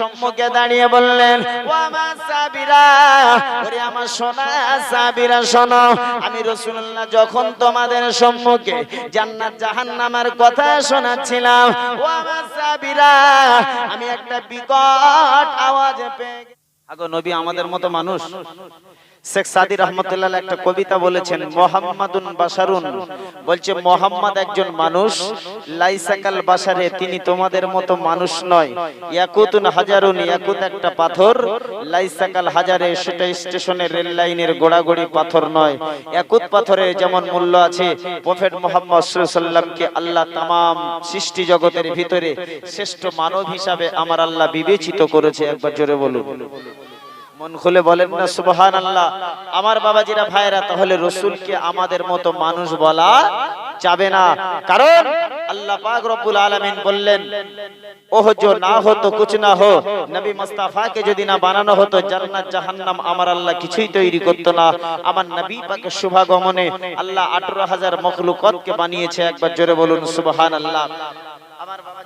সম্মুখে দাঁড়িয়ে বললেন, ও আমার সাবিরা ওরে আমার সোনা সাবিরা শোনো, আমি রসুল্লাহ যখন তোমাদের সম্মুখে জান্নাত জাহান্নামার কথা শোনাচ্ছিলাম, ও আমার সাবিরা আমি একটা বিকট আওয়াজ পেয়ে আগো নবী আমাদের মতো মানুষ। শেখ সাদি রহমতুল্লাহ একটা কবিতা বলেছেন, মোহাম্মদুন বলছে, মোহাম্মদ একজন মানুষ, লাইসাকাল বাসারে তিনি তোমাদের মতো মানুষ নয়। ইয়াকুতুন হাজারুন, ইয়াকুত একটা পাথর, লাইসাকাল হাজারে, সেটা স্টেশনের রেল লাইনের গোড়াগড়ি পাথর নয়। ইয়াকুত পাথরে যেমন মূল্য আছে, প্রফেট মোহাম্মদ সাল্লামকে আল্লাহ তামাম সৃষ্টি জগতের ভিতরে শ্রেষ্ঠ মানব হিসাবে আমার আল্লাহ বিবেচিত করেছে। একবার জোরে বলুন। মন খুলে বলেন না সুবহান আল্লাহ আমার বাবাজিরা ভাইরা তাহলে রসুলকে আমাদের মতো মানুষ বলা যাবে না। কারণ আল্লাহ পাক রব্বুল আলামিন বললেন ওহ जो না হতো কুছ না হো। নবী মুস্তাফাকে যদি না বানানো হতো, জান্নাত, জাহান্নাম আমার আল্লাহ কিছুই তৈরি করতো না। আমার নবী পাকের শুভাগমনে আল্লাহ 18000 মখলুকতকে বানিয়েছে। একবার জোরে বলুন, সুবহানাল্লাহ। আমার ভাইরা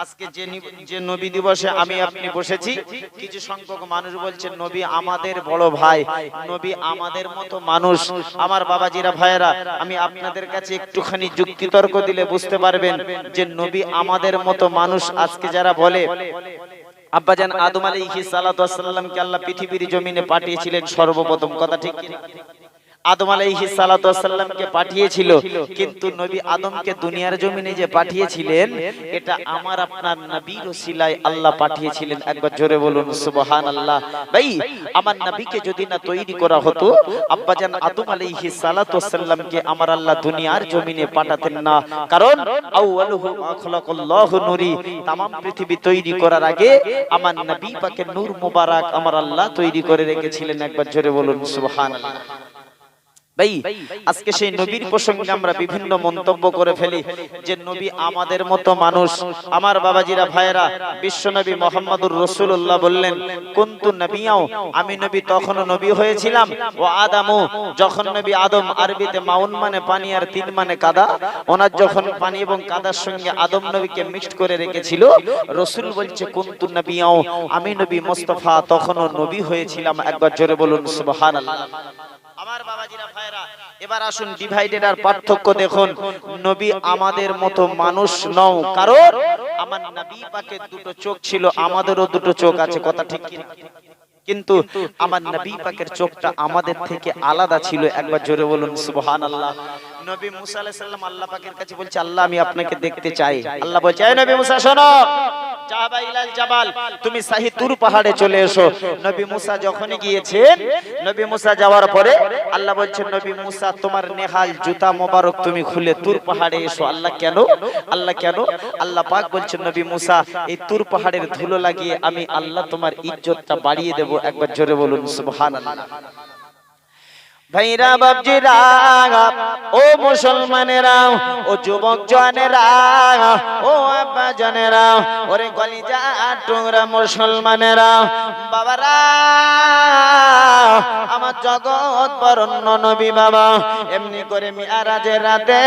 আজকে যে যে নবী দিবসে আমি আপনি বসেছি কিছু সংখ্যক মানুষ বলছেন নবী আমাদের বড় ভাই নবী আমাদের মতো মানুষ আমার বাবাজিরা ভাইয়েরা আমি আপনাদের কাছে একটুখানি যুক্তিতর্ক দিলে বুঝতে পারবেন যে নবী আমাদের মতো মানুষ আজকে যারা বলে আব্বাজান আদম সালাতু ওয়াসসালামকে আল্লাহ পৃথিবীর জমিনে পাঠিয়েছিলেন সর্বপ্রথম কথা ঠিক কি? আদম আলাইহিস সালাতু ওয়াসসালামকে পাঠিয়েছিল, কিন্তু নবী আদমকে দুনিয়ার জমিনে যে পাঠিয়েছিলেন, এটা আমার আপনার নবীর ওসিলায় আল্লাহ পাঠিয়েছিলেন। একবার জোরে বলুন, সুবহানাল্লাহ। ভাই, আমার নবীকে যদি না তৈরি করা হতো, আব্বাজান আদম আলাইহিস সালাতু ওয়াসসালামকে আমার আল্লাহ দুনিয়ার জমিনে পাঠাতেন না। কারণ, আউয়ালুহু মা খালাকাল্লাহু নূরি, তামাম পৃথিবী তৈরি করার আগে আমার নবী পাকের নূর মুবারক আমার আল্লাহ তৈরি করে রেখেছিলেন। একবার জোরে বলুন, সুবহানাল্লাহ। ভাই আজকে সেই নবীর প্রসঙ্গে আমরা বিভিন্ন মন্তব্য করে ফেলি যে নবী আমাদের মতো মানুষ আমার বাবাজিরা ভাইয়েরা বিশ্ব নবী মোহাম্মদুর রসুল্লাহ বললেন কুন্তু নবিয়াও আমি নবী তখনও নবী হয়েছিলাম। ও আদামু যখন নবী আদম আরবিতে মাউন মানে পানি আর তিন মানে কাদা ওনার যখন পানি এবং কাদার সঙ্গে আদম নবীকে মিক্সড করে রেখেছিল রসুল বলছে কুন্তু নবিয়াও আমি নবী মোস্তফা তখনও নবী হয়েছিলাম একবার জোরে বলুন সুবহানাল্লাহ আমার ভাইরা এবার আসুন ডিভাইডেড আর পার্থক্য দেখুন। নবী আমাদের মতো মানুষ নও। কারণ আমার নবী পাকে দুটো চোখ ছিল আমাদেরও দুটো চোখ আছে কথা ঠিক কি? কিন্তু আমার নবী পাকের চোখটা আমাদের থেকে আলাদা ছিল। একবার জোরে বলুন সুবহানাল্লাহ। নবী মুসা আলাইহিস সালাম আল্লাহ পাকের কাছে বলছে আল্লাহ আমি আপনাকে দেখতে চাই। আল্লাহ বলছে এই নবী মুসা শোনো। যাবা ইলাল জাবাল তুমি সাহি তুর পাহাড়ে চলে এসো। নবী মুসা যখনই গিয়েছেন নবী মুসা যাওয়ার পরে আল্লাহ বলছেন নবী মুসা তোমার নেহাল জুতা মোবারক তুমি খুলে তুর পাহাড়ে এসো। আল্লাহ কেন? আল্লাহ কেন? আল্লাহ পাক বলছেন নবী মুসা এই তুর পাহাড়ের ধুলো লাগিয়ে আমি আল্লাহ তোমার ইজ্জতটা বাড়িয়ে দেব। একবার জোরে বলুন সুবহানাল্লাহ। ভাইরা বাবজিরা ও মুসলমানেরা ও যুবক জনেরা ও আব্বা জনেরা ওরে কলিজা টুকরা মুসলমানেরা বাবারা আমার জগৎ বরণ্য নবী বাবা এমনি করে মিয়ারাজের রাতে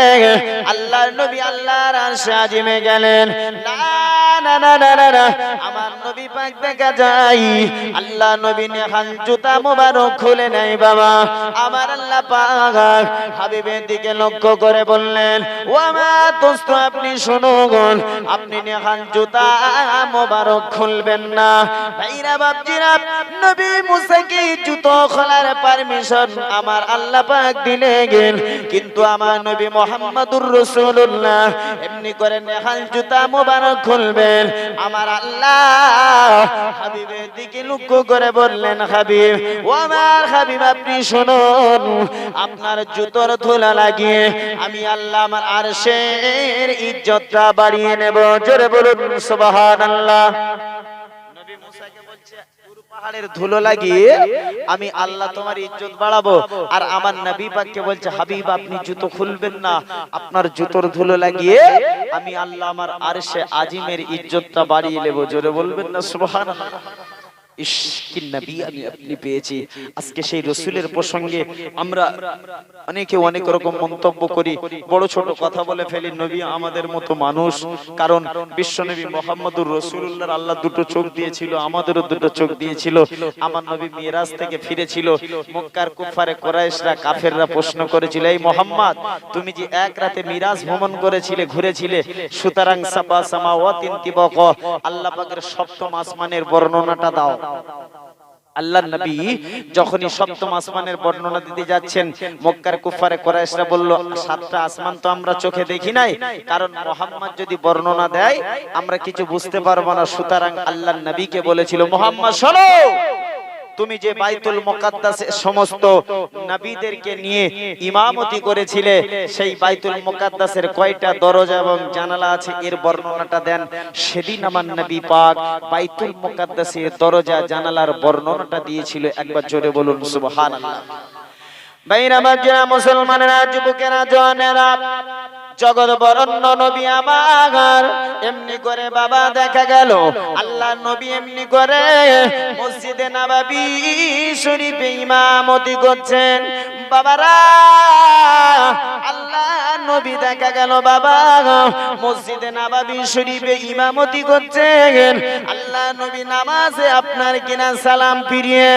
আল্লাহর নবী আল্লাহর আজিমে গেলেন। না না না না না আমার নবী পাক দেখা যায় আল্লাহ নবী নেহান জুতা মোবারক খুলে নেই বাবা। আমার আল্লাহ পাক হাবিবের দিকে লক্ষ্য করে বললেন, ও আমার দোস্ত, আপনি শুনুন আপনি নেহান জুতা মোবারক খুলবেন না। ভাইরা বাপজিরা নবী মুসাকে জুতো খোলার পারমিশন আমার আল্লাহ পাক দিলে গেল? কিন্তু আমার নবী মোহাম্মদুর রাসূলুল্লাহ এমনি করে নেহাল জুতা মোবারক খুলবেন। আমার আল্লাহ হাবিবের দিকে লক্ষ্য করে বললেন, হাবিব, ও আমার হাবিব, আপনি শুনুন আপনার জুতোর ধুলা লাগিয়ে আমি আল্লাহ আমার আরশের ইজ্জতটা বাড়িয়ে নেব, জোরে বলুন, সুবহানাল্লাহ। মুসাকে আল্লাহ নবী পাককে বলছে, হাবিব, আপনি জুতো খুলবেন না, আপনার জুতোর ধুলো লাগিয়ে আমি আল্লাহ আমার আরশে আজিমের ইজ্জতটা বাড়িয়ে নেব, জোরে বলবেন না, সুবহানাল্লাহ। ইস কি নবী আমি আপনি পেয়েছি। আজকে সেই রসুলের প্রসঙ্গে আমরা অনেকে অনেক রকম মন্তব্য করি বড় ছোট কথা বলে ফেলি নবী আমাদের মতো মানুষ। কারণ বিশ্বনবী মোহাম্মদুর রসুল্লাহ আল্লাহ দুটো চোখ দিয়েছিল আমাদেরও দুটো চোখ দিয়েছিল। আমার নবী মিরাজ থেকে ফিরেছিল মক্কার কুফারে কোরাইশরা কাফেররা প্রশ্ন করেছিল এই মোহাম্মদ তুমি যে এক রাতে মিরাজ ভ্রমণ করেছিলে ঘুরেছিলে সুতরাং সাবা সামা ওয়া তিন তিবক আল্লাহ পাকের সপ্তম আসমানের বর্ণনাটা দাও আল্লাহ নবী যখনই সপ্তম আসমানের বর্ণনা দিতে যাচ্ছেন, মক্কার কুফারে কোরাইশরা বলল, সাতটা আসমান তো আমরা চোখে দেখি নাই, কারণ মোহাম্মদ যদি বর্ণনা দেয়, আমরা কিছু বুঝতে পারব না। সুতরাং আল্লাহ নবীকে বলেছিল, মোহাম্মদ, শোনো! তুমি যে বাইতুল মুকাদ্দাসে সমস্ত নবীদেরকে নিয়ে ইমামতি করেছিলে সেই বাইতুল মুকাদ্দাসের কয়টা দরজা এবং জানালা আছে এর বর্ণনাটা দেন। সেদিন আমার নবী পাক বাইতুল মুকাদ্দাসের দরজা জানালার বর্ণনাটা দিয়েছিল একবার জোরে বলুন সুবহানাল্লাহ। বাইরা মাজিরা মুসলমানেরা যুবকেরা জওয়ানেরা জগৎ বরণ্য নবী আমার। এমনি করে বাবা দেখা গেল। আল্লাহ নবী এমনি করে মসজিদে নাবাবি শরীফে ইমামতি করছেন। বাবারা, আল্লাহ নবী দেখা গেল বাবা। মসজিদে নাবাবি শরীফে ইমামতি করছেন। আল্লাহ নবী নামাজে আপনার কিনা সালাম ফিরিয়ে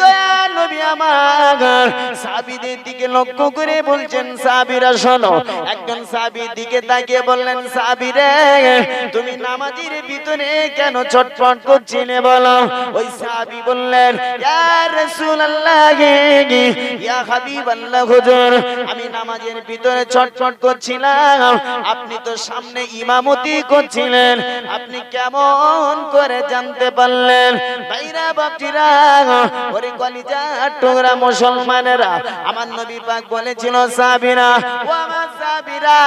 দয়া নবী আমার। সাবিদের দিকে লক্ষ্য করে বলছেন, সাবিরা, শোনো। একজন সাবির দিকে তাকিয়ে বললেন, সাবিরে, তুমি নামাজের ভিতরে কেন করছিলে বলো? ওই সাবি বললেন আমি নামাজের ভিতরে ছটফট করছিলাম। আপনি তো সামনে ইমামতি করছিলেন। আপনি কেমন করে জানতে পারলেন? ভাইরা বাপটিরা, ওরে কলিজা টুকরা মুসলমানেরা, আমার নবী পাক বলেছিল সাবিরা ও আমার সাবিরা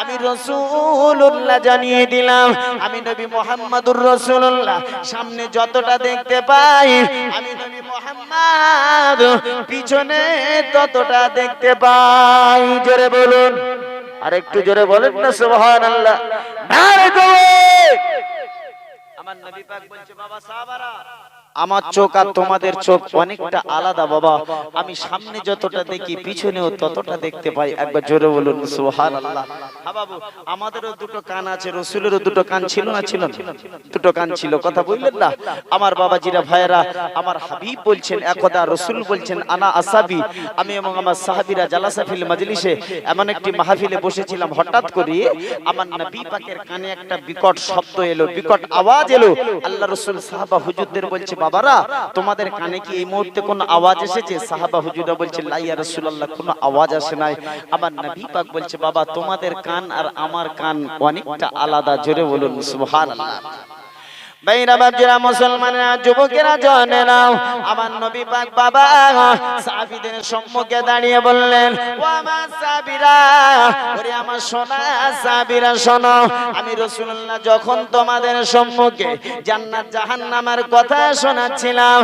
আমি রসুল্লাহ জানিয়ে দিলাম, আমি নবী মোহাম্মদুর রসুল্লাহ সামনে যতটা দেখতে পাই, আমি নবী মোহাম্মদ, পিছনে ততটা দেখতে পাই। জোরে বলুন। আর একটু জোরে বলেন না নারে তকবীর আমার নবী পাক বলছে, বাবা, সাহাবারা আমার চোখ আর তোমাদের চোখ অনেকটা আলাদা বাবা। আমি সামনে যতটা দেখি পিছনেও ততটা দেখতে পাই। একবার জোরে বলুন সুবহানাল্লাহ। হ্যাঁ বাবু আমাদেরও দুটো কান আছে রসুলেরও দুটো কান ছিল না ছিল দুটো কান ছিল কথা বললেন না? আমার বাবাজিরা ভাইয়েরা আমার হাবিব বলছেন একদা রসুল বলছেন আনা আসাবি। আমি এবং আমার সাহাবিরা জালাসাফিল মাজলিসে এমন একটি মাহফিলে বসেছিলাম হঠাৎ করে আমার নবী পাকের কানে একটা বিকট শব্দ এলো বিকট আওয়াজ এলো আল্লাহ রসুল সাহাবা হুজুরদের বলছে বাবারা, তোমাদের কানে কি এই মুহূর্তে কোন আওয়াজ এসেছে? সাহাবা হুজুরা বলছে লাইয়া রাসূলুল্লাহ কোন আওয়াজ আসে নাই। আবার নবী পাক বলছে, বাবা, তোমাদের কান আর আমার কান অনেকটা আলাদা। জোরে বলুন, সুবহানাল্লাহ। দাঁড়িয়ে বললেন আমি যখন তোমাদের সম্মুখে জান্নাত জাহান্নামের কথা শোনাচ্ছিলাম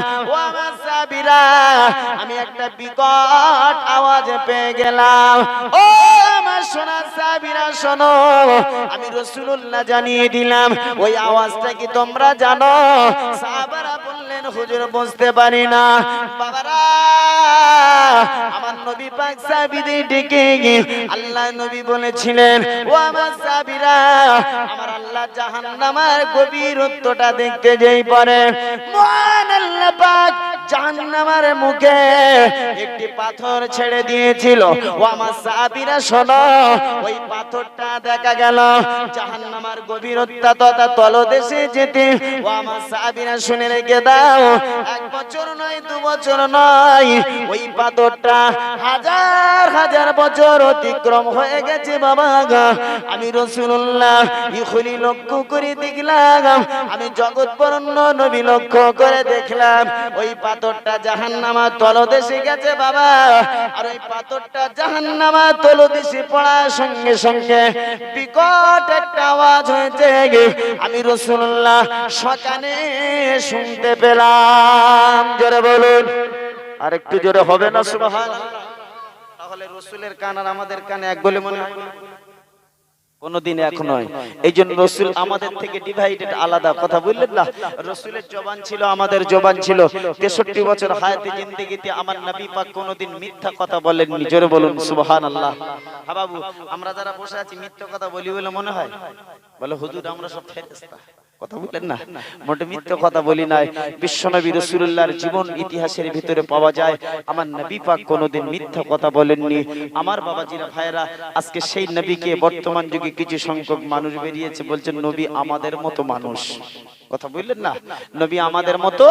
আমি একটা বিকট আওয়াজ পেয়ে গেলাম, ও আমার সোনা সাহাবীরা শোনো, আমি রাসূলুল্লাহ জানিয়ে দিলাম, ওই আওয়াজটা কি তোমরা জানো? সাহাবারা বললেন, হুজুর, বুঝতে পারি না। মুখে একটি পাথর ছেড়ে দিয়েছিল। ও আমার সাহাবীরা, শোনো, ওই পাথরটা দেখা গেল। জাহান্নামের গভীরতা তথা তলদেশে যেতে ও আমার শুনে রেখে দাও, এক বছর নয়, দু বছর নয়, ওই পাথরটা হাজার হাজার বছর অতিক্রম হয়ে গেছে বাবা আমি রসুল্লাহ লক্ষ্য করে দেখলাম, আমি জগৎ বরণ্য নবী লক্ষ্য করে দেখলাম, ওই পাথরটা জাহান্নামা তলদেশে গেছে বাবা। আর ওই পাথরটা জাহান্নামা তলদেশে পড়ার সঙ্গে সঙ্গে বিকট একটা আওয়াজ হয়েছে। আমি রসুল্লাহ সকানে শুনতে পেলাম। জোরে বলুন। আর একটু জোরে হবে না সুবহান তাহলে রসুলের কান আর আমাদের কানে এক বলে মনে হয়? কোনদিন এক নয়। এই জন্য রসুল আমাদের থেকে ডিভাইডেড আলাদা। কথা বললেন না? রসুলের জবান ছিল আমাদের জবান ছিল। তেষট্টি বছর হায়াতে জিন্দিগিতে আমার নবী পাক কোনদিন মিথ্যা কথা বলেননি। জোরে বলুন সুবহান আল্লাহ বাবু আমরা যারা বসে আছি মিথ্যা কথা বলি বলে মনে হয়? বলে হুজুর আমরা সব ফেরেশতা। কথা বললেন না? মোটে মিথ্যে কথা বলি নাই। বিশ্বনবী রসুল্লাহর জীবন ইতিহাসের ভিতরে পাওয়া যায়। আমার নবী পাক কোনোদিন মিথ্যা কথা বলেননি। আমার বাবাজিরা ভাইরা আজকে সেই নবীকে বর্তমান যুগে কিছু সংখ্যক মানুষ বেরিয়েছে বলছেন নবী আমাদের মতো মানুষ। কথা বললেন না? নবী আমাদের মতো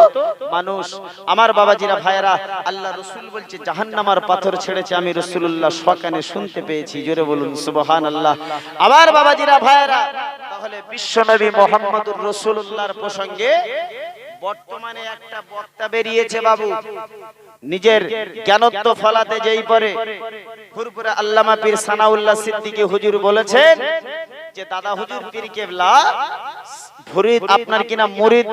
মানুষ। আমার বাবাজিরা ভাইরা আল্লাহ রসুল বলছে জাহান্নামার পাথর ছেড়েছে আমি রসুল্লাহ সকানে শুনতে পেয়েছি। জোরে বলুন সুবহান আল্লাহ আমার বাবাজিরা ভাইরা তাহলে বিশ্ব নবী মোহাম্মদুর রসুল্লাহর প্রসঙ্গে বর্তমানে একটা বক্তা বেরিয়েছে বাবু। নিজের জ্ঞানত্ব ফলাতে যেই পরে ফুরপুরা আল্লামা পীর সানাউল্লাহ সিদ্দিকী হুজুর বলেছেন যে, দাদা হুজুর, পীর কেবলা ফরিদ আপনার কিনা মুরিদ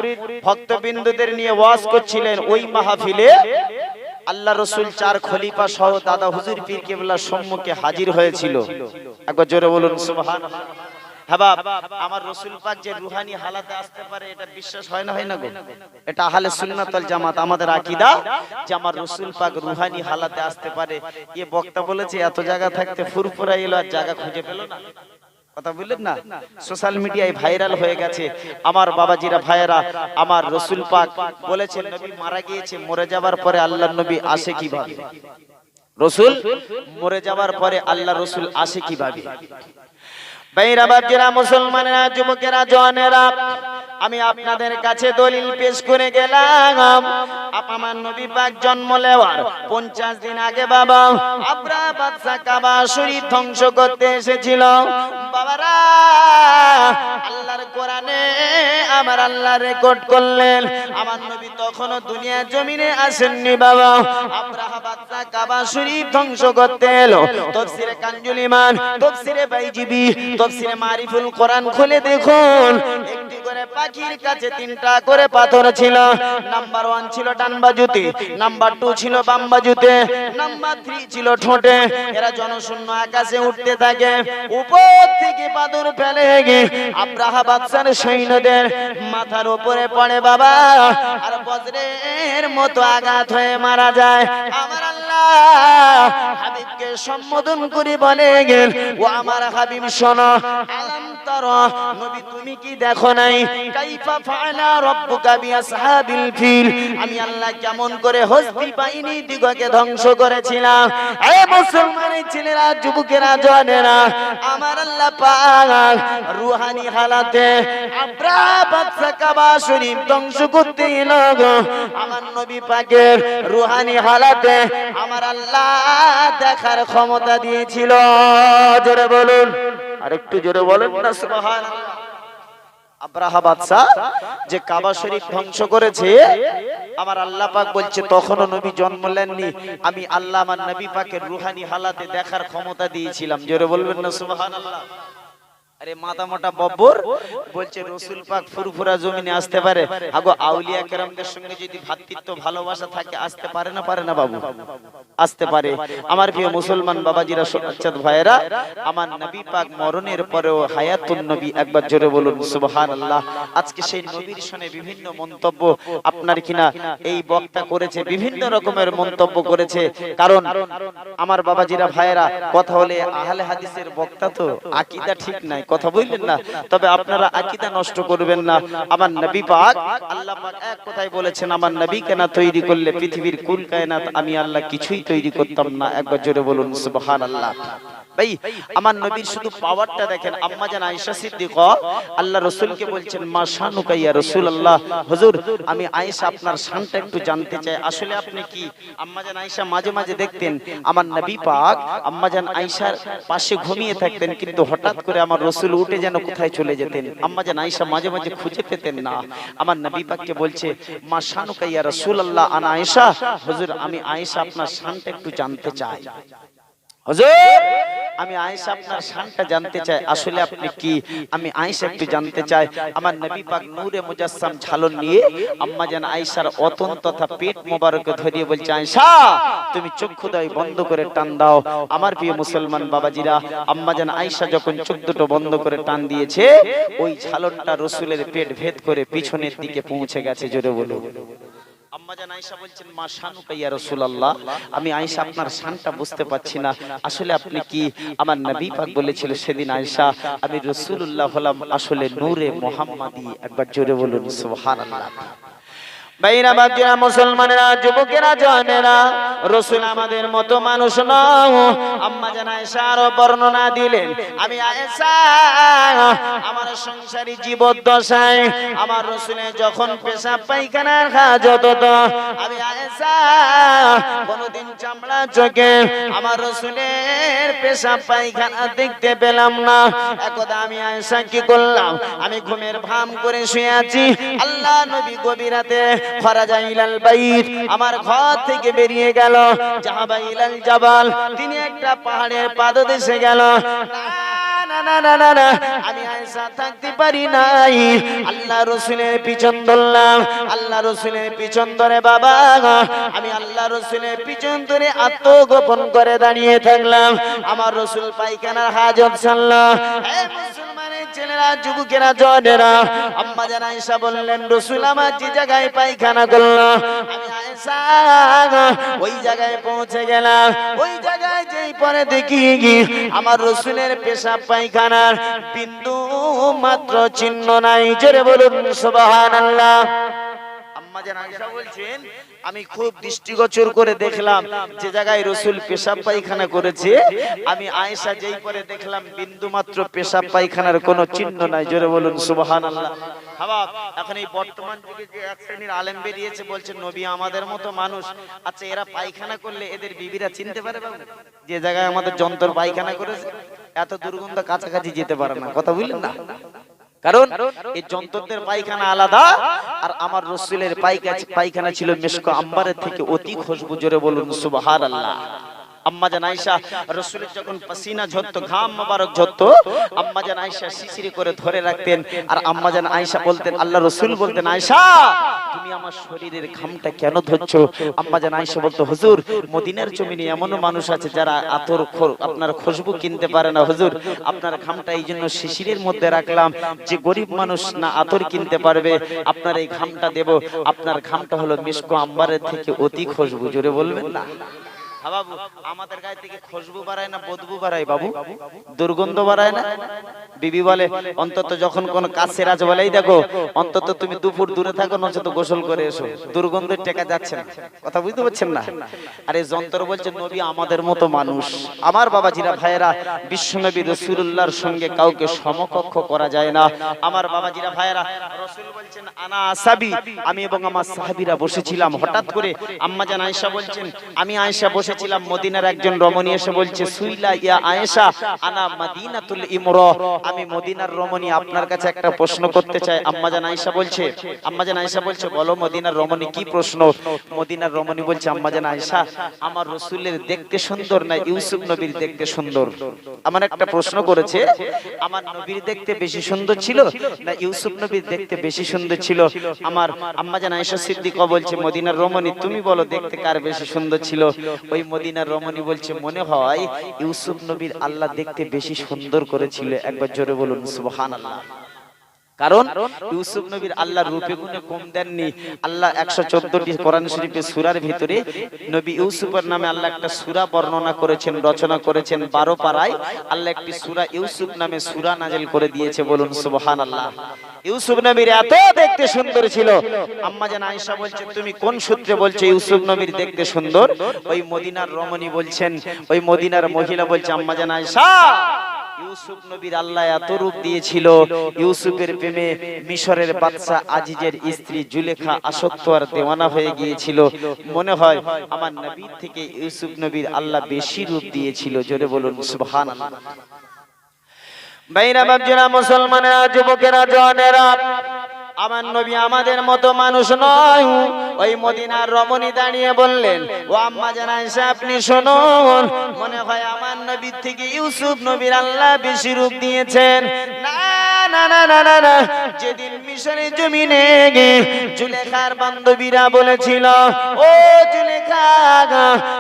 ভক্তবিন্দুদের নিয়ে ওয়াজ করছিলেন ওই মাহফিলে। আল্লাহ রসুল চার খলিফা সহ দাদা হুজুর, পীর কেবলার সম্মুখে হাজির হয়েছিল। একবার জোরে বলুন, সুবহানাল্লাহ। বাপ, আমার রসুল পাক যে রুহানি হালাতে আসতে পারে এটা বিশ্বাস হয় না হয় না গো? এটা আহলে সুন্নাতুল জামাত আমাদের আকীদা যে আমার রসুল পাক রুহানি হালাতে আসতে পারে। এ বক্তা বলেছে এত জায়গা থাকতে ফুরফুরা এলো আর জায়গা খুঁজে পেল না। কথা বললেন না? সোশ্যাল মিডিয়ায় ভাইরাল হয়ে গেছে। আমার বাবাজিরা ভাইয়েরা আমার রসুল পাক বলেছেন নবী মারা গিয়েছে মরে যাবার পরে আল্লাহ নবী আসে কীভাবে? রসুল মরে যাবার পরে আল্লাহ রসুল আসে কীভাবে? ভাইরা বাপজিরা মুসলমানেরা যুবকেরা জওয়ানেরা আমি আপনাদের কাছে দলিল পেশ করে গেলাম। আমার নবী পাক জন্ম নেওয়ার পঞ্চাশ দিন আগে বাবা আব্রা বাদশা কাবা শরীফ ধ্বংস করতে এসেছিল। বাবারা, আল্লাহর কোরআনে আমার আল্লাহ রেকর্ড করলেন। আমার নবী তখনও দুনিয়ার জমিনে আসেননি বাবা। আব্রাহা বাদশা কাবা শরীফ ধ্বংস করতে এলো। তফসিরে কাঞ্জুলিমান, তফসিরে বাইজিবি, তফসিরে মারিফুল কোরআন খুলে দেখুন। একটি করে পাখির কাছে তিনটা করে পাথর ছিল। নাম্বার ওয়ান ছিল ডান বাজুতে নাম্বার টু ছিল বাম বাজুতে নাম্বার থ্রি ছিল ঠোঁটে। এরা জনশূন্য আকাশে উঠতে থাকে। উপর থেকে পাথর ফেলে আব্রাহা বাদশার সৈন্যদের মাথার উপরে পড়ে, বাবা। আর বজ্রের মতো আঘাত হয়ে মারা যায়। আমার আল্লাহ হাবিবকে সম্বোধন করে বলে গেল ও আমার হাবিব, শোনো, আলাম তারা, নবী তুমি কি দেখো নাই? কাইফা ফাআলা রাব্বুকা বিআসহাবিল ফিল। আমি আল্লাহ কেমন করে হস্তি বাহিনী দিগকে ধ্বংস করেছিলাম। এ মুসলমানের ছেলেরা, যুবকেরা জওয়ানেরা আমার আল্লাহ পাক রুহানি হালাতে আব্রা বাদশা কাবা শরীফ ধ্বংস করতে এলো আমার নবী পাকের রুহানি হালাতে আমার আল্লাহ দেখার ক্ষমতা দিয়েছিল। জোরে বলুন। আরেকটু জোরে বলেন না, সুবহানাল্লাহ। আব্রাহা বাদশাহ যে কাবা শরীফ ধ্বংস করেছে, আমার আল্লাহ পাক বলছে, তখনও নবী জন্ম নেননি। আমি আল্লাহ আমার নবী পাকের রুহানি হালাতে দেখার ক্ষমতা দিয়েছিলাম। জোরে বলবেন না, সুবহানাল্লাহ। আরে মাথা মোটা বব্বর বলছে রসুল পাক ফুরফুরা জমিনে আসতে পারে। আগো আউলিয়া কেরামদের সঙ্গে যদি ভ্রাতৃত্ব ভালোবাসা থাকে, আসতে পারে না পারে না বাবু? আসতে পারে। আমার প্রিয় মুসলমান বাবাজিরা সোনাচ্চাদ ভাইয়েরা, আমার নবী পাক মরণের পরেও হায়াতুন নবী, একবার জোরে বলুন, সুবহানাল্লাহ। আজকে সেই নবীর শুনে বিভিন্ন মন্তব্য, আপনার কিনা এই বক্তা করেছে, বিভিন্ন রকমের মন্তব্য করেছে। কারণ আমার বাবাজিরা ভাইয়েরা, কথা হলে আহলে হাদিসের বক্তা তো, আকীদা ঠিক নাই। কথা বললেন না। তবে আপনারা আকিদা নষ্ট করবেন না। আমার নবী পাক আল্লাহ পাক এক কথাই বলেছেন, আমার নবীকে না তৈরি করলে পৃথিবীর কুল কায়নাত আমি আল্লাহ কিছুই তৈরি করতাম না। একবার জোরে বলুন, সুবহানাল্লাহ। ভাই, আমার নবীর শুধু পাওয়ারটা দেখেন, আম্মা জান আয়েশা সিদ্দিকা, আল্লাহ রাসূলকে বলছেন, মা শানুকা ইয়া রাসূলুল্লাহ। হুজুর, আমি আয়েশা আপনার শানটা একটু জানতে চাই। আসলে আপনি কি আম্মা জান আয়েশা মাঝে মাঝে দেখতেন? আমার নবী পাক আম্মা জান আয়েশার পাশে ঘুমিয়ে থাকতেন, কিন্তু হঠাৎ করে আমার রাসূল উঠে যেন কোথায় চলে যেতেন? আম্মা জান আয়েশা মাঝে মাঝে খুঁজে পেতেন না। আমার নবী পাককে বলছে, মা শানুকা ইয়া রাসূলুল্লাহ আনা আয়েশা। হুজুর, আমি আয়েশা আপনার শানটা একটু জানতে চাই। হুজুর! আমি আয়েশা আপনার শানটা জানতে চাই। আসলে আপনি কি? আমি আয়েশা একটু জানতে চাই। আমার নবী পাক নূরে মুজাসসাম ঝালন নিয়ে আম্মা জান আয়েশার অতন তথা পেট মোবারকে ধরিয়ে বলছে, আয়েশা, তুমি চক্ষু দাও বন্ধ করে টান দাও। আমার প্রিয় মুসলমান বাবাজিরা, আম্মা জান আয়েশা যখন চোখ দুটো বন্ধ করে টান দিয়েছে, ওই ঝালনটা রসুলের পেট ভেদ করে পিছনের দিকে পৌঁছে গেছে, জোরে বলো আম্মা জান আয়েশা বলছেন মা শানুকা ইয়া রাসূলুল্লাহ। আমি আয়েশা আপনার শানটা বুঝতে পারছি না। আসলে আপনি কি আমার নবী পাক বলেছিল সেদিন আয়েশা আমি রাসূলুল্লাহ হলাম আসলে নূরে মুহাম্মাদি। একবার জোরে বলুন। সুবহানাল্লাহ। বাইরা বাদ্যা মুসলমানেরা, যুবকেরা জনেরা রসুল আমাদের মতো মানুষ নও। আম্মা জান আয়েশা বর্ণনা দিলেন, আমি আয়েশা, আমার সংসারী জীবদ্দশায়, আমার রসুলে যখন পেশাব পায়খানার হাজত হতো আমি আয়েশা, কোনদিন চামড়া চোখে আমার রসুলের পেশাব পায়খানা দেখতে পেলাম না। একদা আমি আয়েশা কি করলাম? আমি ঘুমের ভাম করে শুয়ে আছি। আল্লাহ নবী গভীরাতে খরাজা ইলাল বাইত, আমার ঘর থেকে বেরিয়ে গেল। জাহাবা ইলাল জাবাল, তিনি একটা পাহাড়ের পাদদেশে গেল। আমি আল্লাহ রসুলের পিছন ধরলাম। আল্লাহ রসুলের পিছন ধরে বাবা, আমি আল্লাহ রসুলের পিছন ধরে আত্মগোপন করে দাঁড়িয়ে থাকলাম। আমার রসুল পায়খানার হাজত মুসলমানের ছেলেরা, যুবকেরা, জনেরা, আম্মা জান আয়েশা বললেন, রসুল আমার যে জায়গায় পায়খানা করল ওই জায়গায় পৌঁছে গেলাম। ওই জায়গায় যেই পরে দেখি আমার রসুলের পেশাব পায়খানার বিন্দু মাত্র চিহ্ন নাই। জোরে বলুন, সুবহানাল্লাহ। আম্মা জান আয়েশা বলছেন আমি খুব দৃষ্টিগোচর করে দেখলাম যে জায়গায় রসুল পেশাব পায়খানা করেছে আমি আয়েশা যেই পরে দেখলাম বিন্দু মাত্র পেশাব পায়খানার কোনো চিহ্ন নাই। জোরে বলুন সুবহানাল্লাহ। হাবাব এখন এই বর্তমান যুগে যে এক শ্রেণির আলেম বেরিয়েছে বলছে নবী আমাদের মতো মানুষ। আচ্ছা এরা পায়খানা করলে এদের বিবিরা চিনতে পারে বাবু? যে জায়গায় আমাদের যন্ত্র পায়খানা করেছে এত দুর্গন্ধ কাছাকাছি যেতে পারে না। কথা বুঝলেন না? কারণ এই যন্ত্রদের পায়খানা আলাদা আর আমার রসুলের পায়খা- পায়খানা ছিল মেশকো আম্বারের থেকে অতি খুশবু জোরে বলুন সুবাহ আল্লাহ আম্মা জান আয়েশা, রসুলের যখন পাসিনা ঝরতো, ঘাম মোবারক ঝরতো, আম্মা জান আয়েশা শিশিরি করে ধরে রাখতেন। আর আম্মা জান আয়েশা বলতেন, আল্লাহ রসুল বলতেন, আয়েশা, তুমি আমার শরীরের ঘামটা কেন ধরছো? আম্মা জান আয়েশা বলতো, হুজুর, মদিনার জমিনে এমন মানুষ আছে যারা আতর আপনার খুশবু কিনতে পারে না, হুজুর। আপনার ঘামটা এই জন্য শিশিরের মধ্যে রাখলাম যে গরিব মানুষ না আতর কিনতে পারবে। আপনার এই ঘামটা দেব। আপনার ঘামটা হলো মিসকো আম্বারের থেকে অতি খুশবু, জোরে বলবেন না? বাবু আমাদের গায়ে থেকে খুশবু বাড়ায় না বদবু বাড়ায় বাবু? দুর্গন্ধ বাড়ায় না? বিবি বলে অন্তত যখন কোন কাছের আছে বলে এই দেখো অন্তত তুমি দুপুর দূরে থাকো নচেত গোসল করে এসো। দুর্গন্ধের টেকা যাচ্ছে না। কথা বুঝতে পারছেন না? আরে যন্ত্র বলছে নবী আমাদের মতো মানুষ। আমার বাবা জিরা ভাইয়েরা বিশ্বনবী রসুল্লাহর সঙ্গে কাউকে সমকক্ষ করা যায় না। আমার বাবাজিরা ভাইয়েরা রসুল বলছেন আনা আসাবি আমি এবং আমার সাহাবীরা বসেছিলাম। হঠাৎ করে আম্মা জান আয়েশা বলছেন আমি আয়েশা বসেছিলাম মদিনার একজন রমণী এসে বলছে, সুইলা ইয়া আয়েশা, আনা মাদিনাতুল ইমর। আমি মদিনার রমণী, আপনার কাছে একটা প্রশ্ন করতে চাই। আম্মা জান আয়েশা বলছে আম্মা জান আয়েশা বলছে, বলো মদিনার রমণী, কি প্রশ্ন? মদিনার রমণী বলছে আম্মা জান আয়েশা, আমার রসুলের দেখতে সুন্দর না ইউসুফ নবীর দেখতে সুন্দর? আমার একটা প্রশ্ন করেছে, আমার নবীর দেখতে বেশি সুন্দর ছিল না ইউসুফ নবীর দেখতে বেশি সুন্দর ছিল? আমার আম্মা জান আয়েশা সিদ্দিকা বলছে, মদিনার রমণী, তুমি বলো দেখতে কার বেশি সুন্দর ছিল? ওই মদিনার রমণী বলছে, মনে হয় ইউসুফ নবীর আল্লাহ দেখতে বেশি সুন্দর করেছিল। একবার জোরে বলুন, সুবহানাল্লাহ। কারণ ইউসুফ নবীর আল্লাহ রূপে গুণে কম দেননি। আল্লাহ একশো চোদ্দটি কোরআন শরীফের সুরার ভিতরে নবী ইউসুফের নামে আল্লাহ একটা সুরা বর্ণনা করেছেন, রচনা করেছেন বারো পাড়ায়। আল্লাহ একটি সুরা ইউসুফ নামে সুরা নাজেল করে দিয়েছে বলুন সুবহান আল্লাহ ইউসুফ নবীর এত দেখতে সুন্দর ছিল। আম্মা জান আয়েশা বলছে, তুমি কোন সূত্রে বলছো ইউসুফ নবীর দেখতে সুন্দর? ওই মদিনার রমণী বলছেন, ওই মদিনার মহিলা বলছে, আম্মা জান আয়েশা ইউসুফ নবীর আল্লাহ এত রূপ দিয়েছিল, ইউসুফের প্রেমে মিশরের বাদশা আজিজের স্ত্রী জুলেখা আসক্ত আর দেওয়ানা হয়ে গিয়েছিল। মনে হয় আমার নবীর থেকে ইউসুফ নবীর আল্লাহ বেশি রূপ দিয়েছিল, জোরে বলুন সুবহান বাইরা বাবজুরা মুসলমানেরা, যুবকেরা জনেরা আমার নবী আমাদের মতো মানুষ নয়। ওই মদিনার রমণী দাঁড়িয়ে বললেন, ও আম্মা জানাই আপনি শুনুন। মনে হয় আমার নবীর থেকে ইউসুফ নবীর আল্লাহ বেশি রূপ দিয়েছেন না না না না না না। যেদিন মিশরের জমিনে জুলেখার বান্ধবীরা বলেছিল, ও জুলেখা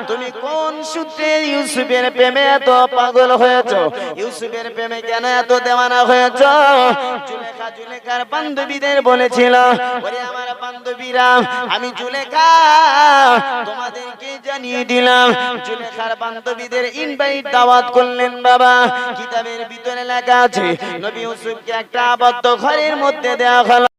তুমি কোন সূত্রে ইউসুফের প্রেমে এত পাগল হয়েছ? ইউসুফের প্রেমে কেন এত দেওয়ানা হয়েছ? জুলেখা, জুলেখার বান্ধবীদের বলেছিল, ওরে আমার বান্ধবীরা, আমি জুলেখা, তোমাদেরকে জানিয়ে দিলাম, জুলেখার বান্ধবীদের ইনভাইট দাওয়াত করলেন বাবা। কিতাবের ভিতরে লেখা আছে, নবী ইউসুফকে একটা আবদ্ধ ঘরের মধ্যে দেওয়া হলো।